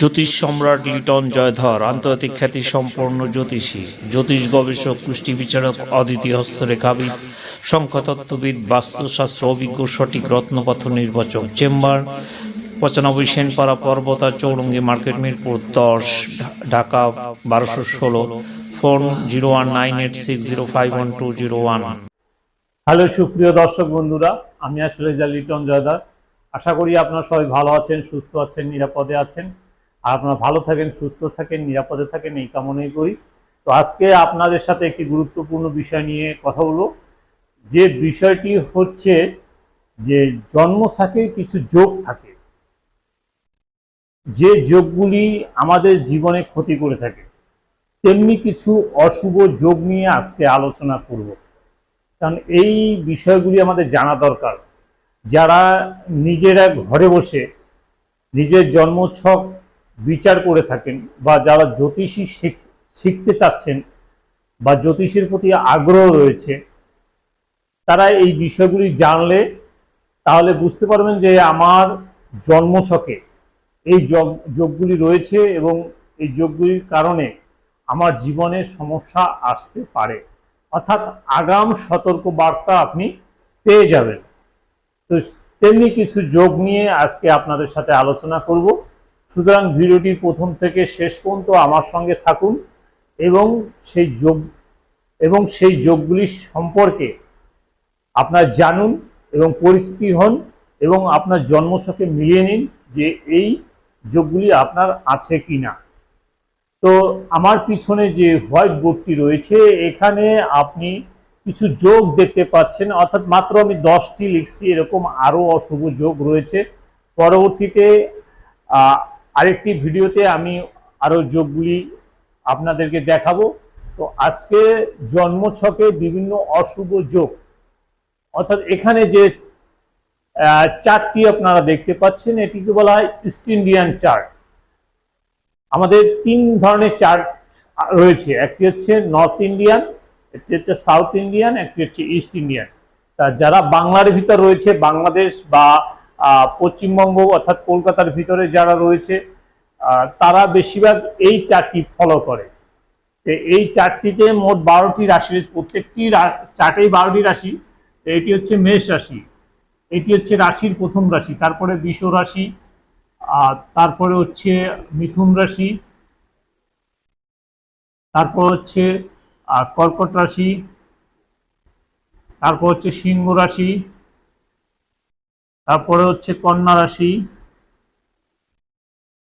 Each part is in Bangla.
জ্যোতিষ সম্রাট লিটন জয়ধর, আন্তর্জাতিক খ্যাতি সম্পন্ন জ্যোতিষী, জ্যোতিষ গবেষক পুষ্টি বিচারক অদিতি হস্তরেখাবিদ সংখ্যাতত্ত্ববিদ বাস্তুশাস্ত্র অভিজ্ঞ, সঠিক রত্নপাথর নির্বাচক, চেম্বার, পঁচানব্বই সেনপাড়া পর্বতা চৌরঙ্গি মার্কেট, মিরপুর দশ ঢাকা বারোশো ষোলো, phone zero one nine eight six zero five one two zero one. Hello, সুপ্রিয় দর্শক বন্ধুরা, আমি আসলে লিটন জয়দার আশা করি আপনারা সবাই ভালো আছেন, সুস্থ আছেন, নিরাপদে আছেন। আপনারা ভালো থাকেন, সুস্থ থাকেন, নিরাপদে থাকেন, এই কামনাই করি। তো আজকে আপনাদের সাথে একটি গুরুত্বপূর্ণ বিষয় নিয়ে কথা বলব। যে বিষয়টি হচ্ছে যে জন্ম থাকে, কিছু যোগ থাকে। যে যোগগুলি আমাদের জীবনে ক্ষতি করে থাকে, তেমনি কিছু অশুভ যোগ নিয়ে আজকে আলোচনা করব। কারণ এই বিষয়গুলি আমাদের জানা দরকার। যারা নিজেরা ঘরে বসে, নিজের জন্মছক বিচার করে থাকেন বা যারা জ্যোতিষী শিখ- শিখতে চাচ্ছেন বা জ্যোতিষের প্রতি আগ্রহ রয়েছে, তারা এই বিষয়গুলি জানলে তাহলে বুঝতে পারবেন যে আমার জন্মছকে এই যোগ, যোগগুলি রয়েছে এবং এই যোগগুলির কারণে আমার জীবনে সমস্যা আসতে পারে। অর্থাৎ আগাম সতর্ক বার্তা আপনি পেয়ে যাবেন। তো তেমনি কিছু যোগ নিয়ে আজকে আপনাদের সাথে আলোচনা করব। সুতরাং ভিডিওটি প্রথম থেকে শেষ পর্যন্ত আমার সঙ্গে থাকুন এবং সেই যোগ, এবং সেই যোগগুলি সম্পর্কে আপনার জানুন এবং পরিচিতি হন এবং আপনার জন্মছকে মিলিয়ে নিন যে এই যোগগুলি আপনার আছে কি না তো আমার পিছনে যে হোয়াইট বোর্ডটি রয়েছে, এখানে আপনি কিছু যোগ দেখতে পাচ্ছেন, অর্থাৎ মাত্র আমি দশটি লিখছি, এরকম আরও অশুভ যোগ রয়েছে। পরবর্তীতে আরেকটি ভিডিওতে আমি আরও যোগগুলি আপনাদেরকে দেখাবো। তো আজকে জন্মছকে বিভিন্ন অশুভ যোগ অর্থাৎ এখানে যে আহ, চারটি আপনারা দেখতে পাচ্ছেন এটিকে বলা হয় ইস্ট ইন্ডিয়ান চার্ট আমাদের তিন ধরনের চার্ট রয়েছে একটি হচ্ছে নর্থ ইন্ডিয়ান একটি হচ্ছে সাউথ ইন্ডিয়ান একটি হচ্ছে ইস্ট ইন্ডিয়ান তা যারা বাংলার ভিতর রয়েছে বাংলাদেশ বা পশ্চিমবঙ্গ অর্থাৎ কলকাতার ভিতরে যারা রয়েছে তারা বেশিরভাগ এই চারটি ফলো করে। এই চারটিতে মোট বারোটি রাশি রয়েছে। প্রত্যেকটি চার্টেই বারোটি রাশি। এটি হচ্ছে মেষ রাশি। এটি হচ্ছে রাশির প্রথম রাশি। তারপরে বিষ রাশি, আর তারপরে হচ্ছে মিথুন রাশি, তারপর হচ্ছে কর্কট রাশি, তারপর হচ্ছে সিংহ রাশি তারপরে হচ্ছে কন্যা রাশি,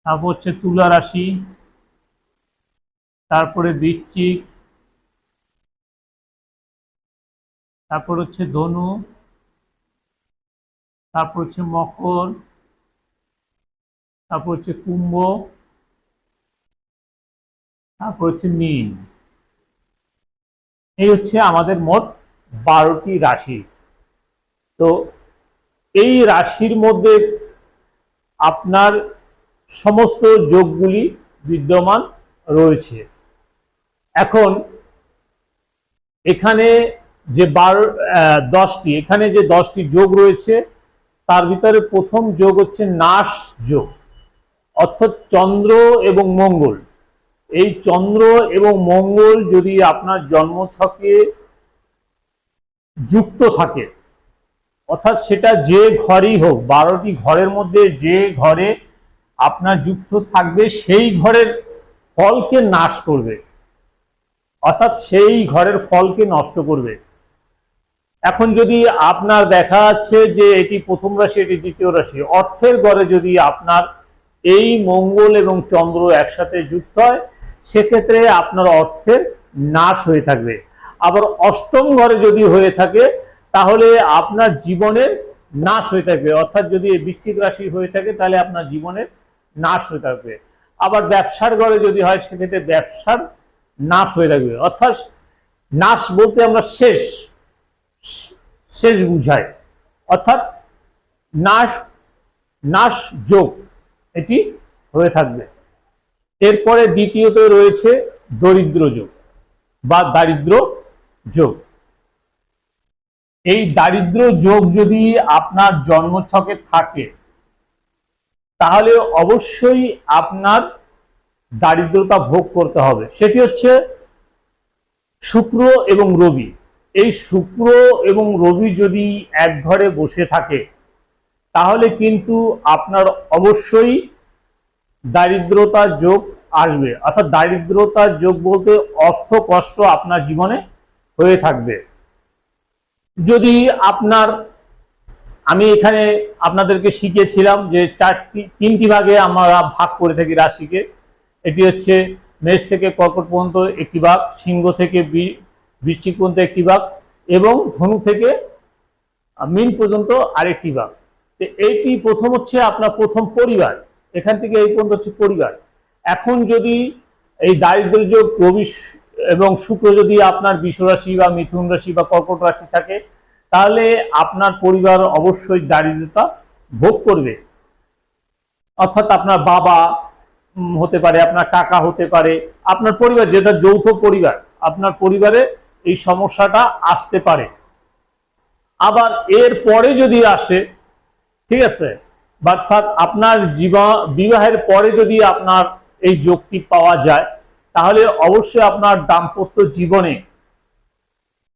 তারপর হচ্ছে তুলা রাশি, তারপরে বৃশ্চিক, তারপর হচ্ছে ধনু, তারপর হচ্ছে মকর, তারপর হচ্ছে কুম্ভ, তারপর হচ্ছে মীন। এই হচ্ছে আমাদের মোট বারোটি রাশি। তো এই রাশির মধ্যে আপনার সমস্ত যোগগুলি বিদ্যমান রয়েছে। এখন এখানে যে বারো দশটি, এখানে যে দশটি যোগ রয়েছে, তার ভিতরে প্রথম যোগ হচ্ছে নাশ যোগ, অর্থাৎ চন্দ্র এবং মঙ্গল। এই চন্দ্র এবং মঙ্গল যদি আপনার জন্মছকে যুক্ত থাকে অর্থাৎ সেটা যে ঘরই হোক, বারোটি ঘরের মধ্যে যে ঘরে আপনার যুক্ত থাকবে, সেই ঘরের ফলকে নাশ করবে। অর্থাৎ সেই ঘরের ফলকে নষ্ট করবে। এখন যদি আপনার দেখা যাচ্ছে যে এটি প্রথম রাশি, এটি দ্বিতীয় রাশি, অর্থের ঘরে যদি আপনার এই মঙ্গল এবং চন্দ্র একসাথে যুক্ত হয়, সেক্ষেত্রে আপনার অর্থের নাশ হয়ে থাকবে। আবার অষ্টম ঘরে যদি হয়ে থাকে তাহলে আপনার জীবনের নাশ হয়ে থাকবে। অর্থাৎ যদি বৃশ্চিক রাশি হয়ে থাকে, তাহলে আপনার জীবনের নাশ হয়ে থাকবে। আবার ব্যবসার ঘরে যদি হয়, সেক্ষেত্রে ব্যবসার নাশ হয়ে থাকবে। অর্থাৎ নাশ বলতে আমরা শেষ শেষ বুঝায় অর্থাৎ নাশ নাশ যোগ, এটি হয়ে থাকবে। এরপরে দ্বিতীয়ত রয়েছে দরিদ্র যোগ বা দারিদ্র যোগ। এই দারিদ্র যোগ যদি আপনার জন্মছকে থাকে, তাহলে অবশ্যই আপনার দারিদ্রতা ভোগ করতে হবে। সেটি হচ্ছে শুক্র এবং রবি। এই শুক্র এবং রবি যদি এক ঘরে বসে থাকে, তাহলে কিন্তু আপনার অবশ্যই দারিদ্রতার যোগ আসবে। অর্থাৎ দারিদ্রতার যোগ বলতে অর্থ কষ্ট আপনার জীবনে হয়ে থাকবে। যদি আপনার, আমি এখানে আপনাদেরকে শিখিয়েছিলাম যে চারটি, তিনটি ভাগে আমরা ভাগ করে থাকি রাশিকে। এটি হচ্ছে মেষ থেকে কর্কট পর্যন্ত একটি ভাগ, সিংহ থেকে বৃশ্চিক পর্যন্ত একটি ভাগ এবং ধনু থেকে মিন পর্যন্ত আরেকটি ভাগ। তো এইটি প্রথম হচ্ছে আপনার প্রথম পরিবার। এখান থেকে এই পর্যন্ত হচ্ছে পরিবার। এখন যদি এই দারিদ্র যোগ এবং শুক্র যদি আপনার বিষ রাশি বা মিথুন রাশি বা কর্কট রাশি থাকে, তাহলে আপনার পরিবার অবশ্যই দারিদ্রতা ভোগ করবে। অর্থাৎ আপনার বাবা হতে পারে, আপনার কাকা হতে পারে, আপনার পরিবার, যেটা যৌথ পরিবার, আপনার পরিবারে এই সমস্যাটা আসতে পারে। আবার এর পরে যদি আসে, ঠিক আছে, অর্থাৎ আপনার জীবা, বিবাহের পরে যদি আপনার এই যোগটি পাওয়া যায় তাহলে অবশ্যই আপনার দাম্পত্য জীবনে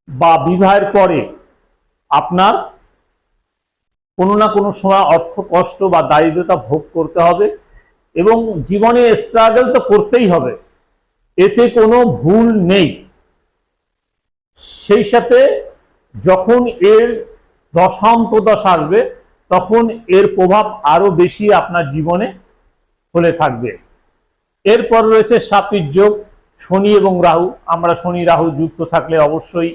বা বিবাহের পরে আপনার কোনো না কোনো সময় অর্থ কষ্ট বা দারিদ্রতা ভোগ করতে হবে এবং জীবনে স্ট্রাগল তো করতেই হবে। এতে কোনো ভুল নেই। সেই সাথে যখন এর দশান্তদশ আসবে, তখন এর প্রভাব আরও বেশি আপনার জীবনে হলে থাকবে। এরপর রয়েছে সাপির যোগ, শনি এবং রাহু। আমরা শনি, রাহু যুক্ত থাকলে অবশ্যই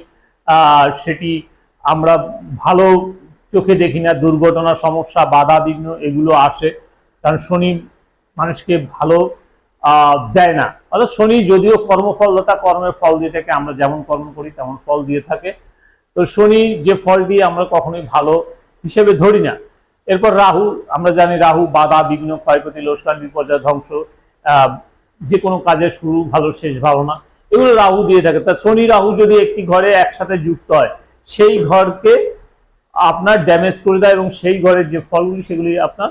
সেটি আমরা ভালো চোখে দেখি না, দুর্ঘটনা, সমস্যা, বাধা, বিঘ্ন, এগুলো আসে। কারণ শনি মানুষকে ভালো দেয় না। অর্থাৎ শনি যদিও কর্মফলদাতা কর্মের ফল দিয়ে থাকে, আমরা যেমন কর্ম করি, তেমন ফল দিয়ে থাকে। তো শনি যে ফলটি আমরা কখনোই ভালো হিসেবে ধরি না। এরপর রাহু, আমরা জানি রাহু বাধা, বিঘ্ন, ক্ষয়ক্ষতি লোসকান বিপর্যয়, ধ্বংস যে কোনো কাজের শুরু, ভালো, শেষ, ভালো না। এগুলো রাহু দিয়ে থাকে। তা শনি রাহু যদি একটি ঘরে একসাথে যুক্ত হয়, সেই ঘরকে আপনার ড্যামেজ করে দেয় এবং সেই ঘরের যে ফলগুলি, সেগুলি আপনার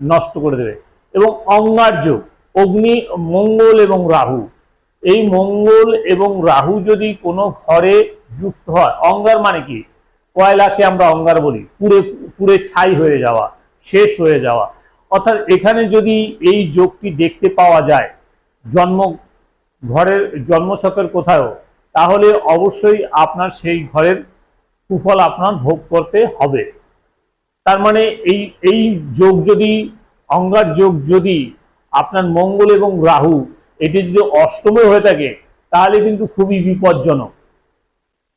নষ্ট করে দেবে। এবং অঙ্গার যোগ অগ্নি, মঙ্গল এবং রাহু। এই মঙ্গল এবং রাহু যদি কোনো ঘরে যুক্ত হয়, অঙ্গার মানে কি? কয়লাকে আমরা অঙ্গার বলি। পুরে পুরে ছাই হয়ে যাওয়া, শেষ হয়ে যাওয়া। অর্থাৎ এখানে যদি এই যোগটি দেখতে পাওয়া যায়, জন্ম ঘরের জন্মছকের কোথাও তাহলে অবশ্যই আপনার সেই ঘরের কুফল আপনার ভোগ করতে হবে। তার মানে এই এই যোগ যদি, অঙ্গার যোগ যদি আপনার মঙ্গল এবং রাহু, এটি যদি অষ্টমে হয়ে থাকে, তাহলে কিন্তু খুবই বিপজ্জনক।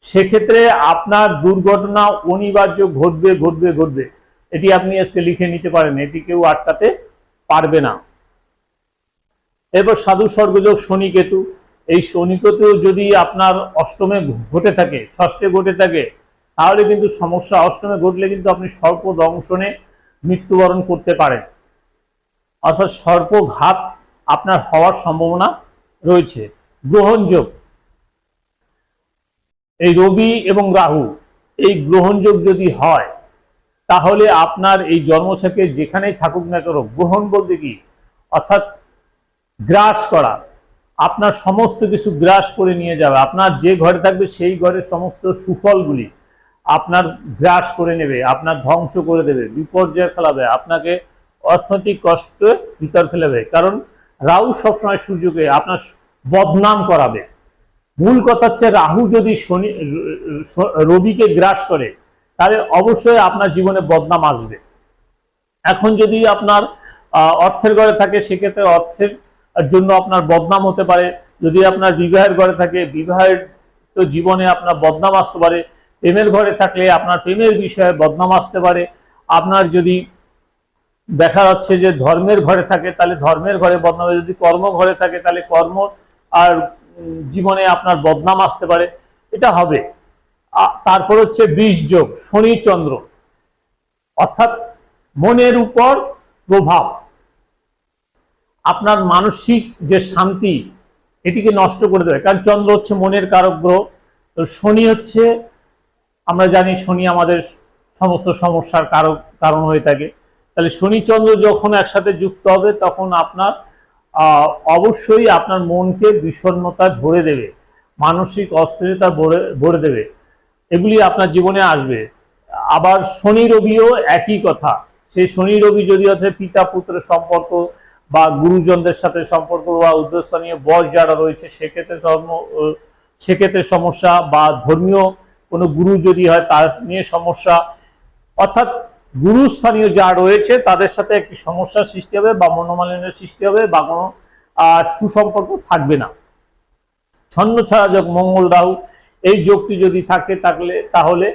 সেক্ষেত্রে আপনার দুর্ঘটনা অনিবার্য ঘটবে ঘটবে ঘটবে। এটি আপনি আজকে লিখে নিতে পারেন, এটি কেউ আটকাতে পারবে না। এরপর সাধু স্বর্গযোগ শনি কেতু এই শনি কেতু যদি আপনার অষ্টমে ঘটে থাকে, ষষ্ঠে ঘটে থাকে, তাহলে কিন্তু সমস্যা, অষ্টমে ঘটলে কিন্তু আপনি সর্প দংশনে মৃত্যুবরণ করতে পারেন। অর্থাৎ সর্পঘাত আপনার হওয়ার সম্ভাবনা রয়েছে। গ্রহণযোগ। এই রবি এবং রাহু, এই গ্রহণযোগ যদি হয় তাহলে আপনার এই জন্মছকে যেখানেই থাকুক না কেন, গ্রহণ বলতে কি? অর্থাৎ গ্রাস করা। আপনার সমস্ত কিছু গ্রাস করে নিয়ে যাবে। আপনার যে ঘরে থাকবে সেই ঘরের সমস্ত সুফলগুলি আপনার গ্রাস করে নেবে, আপনার ধ্বংস করে দেবে, বিপর্যয় ফেলাবে, আপনাকে অর্থনৈতিক কষ্টে ভিতর ফেলাবে। কারণ রাহু সবসময় সূর্যকে আপনার বদনাম করাবে। মূল কথা হচ্ছে রাহু যদি শনি রবিকে গ্রাস করে তাহলে অবশ্যই আপনার জীবনে বদনাম আসবে। এখন যদি আপনার অর্থের ঘরে থাকে, সেক্ষেত্রে অর্থের জন্য আপনার বদনাম হতে পারে। যদি আপনার বিবাহের ঘরে থাকে, বিবাহের তো জীবনে আপনার বদনাম আসতে পারে। প্রেমের ঘরে থাকলে আপনার প্রেমের বিষয়ে বদনাম আসতে পারে। আপনার যদি দেখা যাচ্ছে যে ধর্মের ঘরে থাকে, তাহলে ধর্মের ঘরে বদনাম যদি কর্ম ঘরে থাকে, তাহলে কর্ম আর জীবনে আপনার বদনাম আসতে পারে। এটা হবে। তারপর হচ্ছে বিষ যোগ, শনি চন্দ্র। অর্থাৎ মনের উপর প্রভাব। আপনার মানসিক যে শান্তি, এটিকে নষ্ট করে দেবে। কারণ চন্দ্র হচ্ছে মনের কারক গ্রহ। তো শনি হচ্ছে, আমরা জানি শনি আমাদের সমস্ত সমস্যার কারক, কারণ হয়ে থাকে। তাহলে শনিচন্দ্র যখন একসাথে যুক্ত হবে, তখন আপনার অবশ্যই আপনার মনকে বিষণ্ণতায় ভরে দেবে। মানসিক অস্থিরতা ভরে ভরে দেবে। এগুলি আপনার জীবনে আসবে। আবার শনি রবিও একই কথা। সেই শনি রবি যদি হচ্ছে পিতা পুত্রের সম্পর্ক বা গুরুজনদের সাথে সম্পর্ক বা উদ্যোগস্থানীয় বর যারা রয়েছে, সেক্ষেত্রে সেক্ষেত্রে সমস্যা বা ধর্মীয় কোনো গুরু যদি হয়, তার নিয়ে সমস্যা। অর্থাৎ গুরুস্থানীয় যা রয়েছে, তাদের সাথে একটি সমস্যার সৃষ্টি হবে বা মনোমালিন্যের সৃষ্টি হবে বা কোনো সুসম্পর্ক থাকবে না। ছন্ন ছাড়া যোগ মঙ্গল রাহু এই যোগটি যদি থাকে তাহলে তাহলে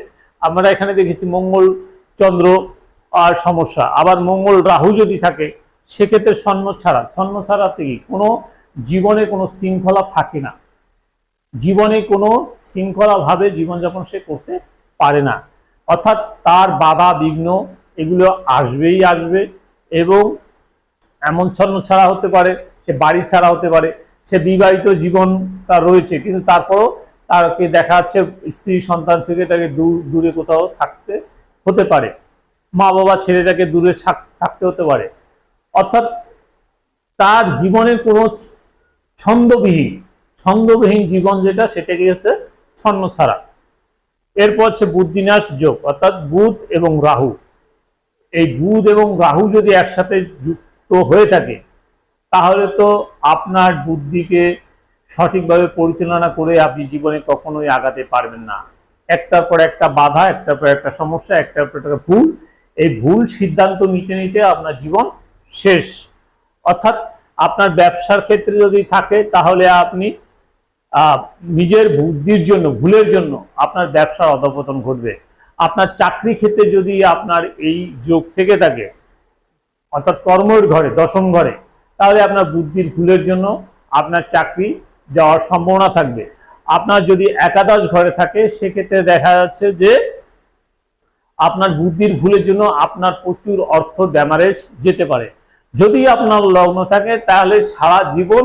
আমরা এখানে দেখেছি মঙ্গল, চন্দ্র আর সমস্যা। আবার মঙ্গল রাহু যদি থাকে, সেক্ষেত্রে স্বর্ণ ছাড়া। স্বর্ণ ছাড়াতে কোনো জীবনে কোনো শৃঙ্খলা থাকে না। জীবনে কোনো শৃঙ্খলাভাবে জীবনযাপন সে করতে পারে না। অর্থাৎ তার বাধা বিঘ্ন, এগুলো আসবেই আসবে এবং এমন ছন্ন ছাড়া হতে পারে, সে বাড়ি ছাড়া হতে পারে, সে বিবাহিত জীবন তার রয়েছে, কিন্তু তারপরও তাকে দেখা যাচ্ছে স্ত্রী সন্তান থেকে তাকে দূরে কোথাও থাকতে হতে পারে। মা বাবা ছেলেটাকে দূরে থাকতে হতে পারে। অর্থাৎ তার জীবনের কোনো ছন্দবিহীন ছন্দবিহীন জীবন যেটা সেটাকে হচ্ছে ছন্ন ছাড়া এরপর হচ্ছে বুদ্ধিনাশ যোগ, অর্থাৎ বুধ এবং রাহু। এই বুধ এবং রাহু যদি একসাথে যুক্ত হয়ে থাকে, তাহলে তো আপনার বুদ্ধিকে সঠিকভাবে পরিচালনা করে আপনি জীবনে কখনোই আগাতে পারবেন না। একটার পর একটা বাধা, একটার পর একটা সমস্যা, একটার পর একটা ভুল। এই ভুল সিদ্ধান্ত নিতে নিতে আপনার জীবন শেষ। অর্থাৎ আপনার ব্যবসার ক্ষেত্রে যদি থাকে, তাহলে আপনি নিজের বুদ্ধির জন্য, ভুলের জন্য আপনার ব্যবসার অধপতন ঘটবে। আপনার চাকরি ক্ষেত্রে যদি আপনার এই যোগ থেকে থাকে, অর্থাৎ কর্মের ঘরে, দশম ঘরে, তাহলে আপনার বুদ্ধির ভুলের জন্য আপনার চাকরি যাওয়ার সম্ভাবনা থাকবে। আপনার যদি একাদশ ঘরে থাকে, সেক্ষেত্রে দেখা যাচ্ছে যে আপনার বুদ্ধির ভুলের জন্য আপনার প্রচুর অর্থ ড্যামারেজ যেতে পারে। যদি আপনার লগ্ন থাকে, তাহলে সারা জীবন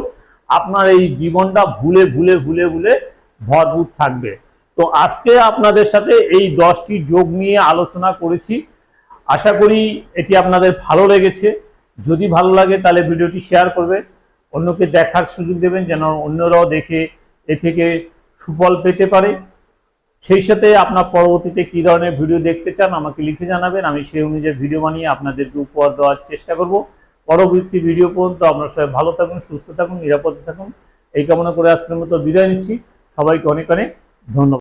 আপনার এই জীবনটা ভুলে ভুলে ভুলে ভুলে ভরপুর থাকবে। তো আজকে আপনাদের সাথে এই দশটি যোগ নিয়ে আলোচনা করেছি। আশা করি এটি আপনাদের ভালো লেগেছে। যদি ভালো লাগে, তাহলে ভিডিওটি শেয়ার করবে। অন্যকে দেখার সুযোগ দেবেন যেন অন্যরাও দেখে এ থেকে সুফল পেতে পারে। সেই সাথে আপনার পরবর্তীতে কী ধরনের ভিডিও দেখতে চান আমাকে লিখে জানাবেন। আমি সেই অনুযায়ী ভিডিও বানিয়ে আপনাদেরকে উপহার দেওয়ার চেষ্টা করব। পরবর্তী ভিডিও পর্যন্ত আপনার সবাই ভালো থাকুন, সুস্থ থাকুন, নিরাপদে থাকুন। এই কামনা করে আজকের মতো বিদায় নিচ্ছি। সবাইকে অনেক অনেক ধন্যবাদ।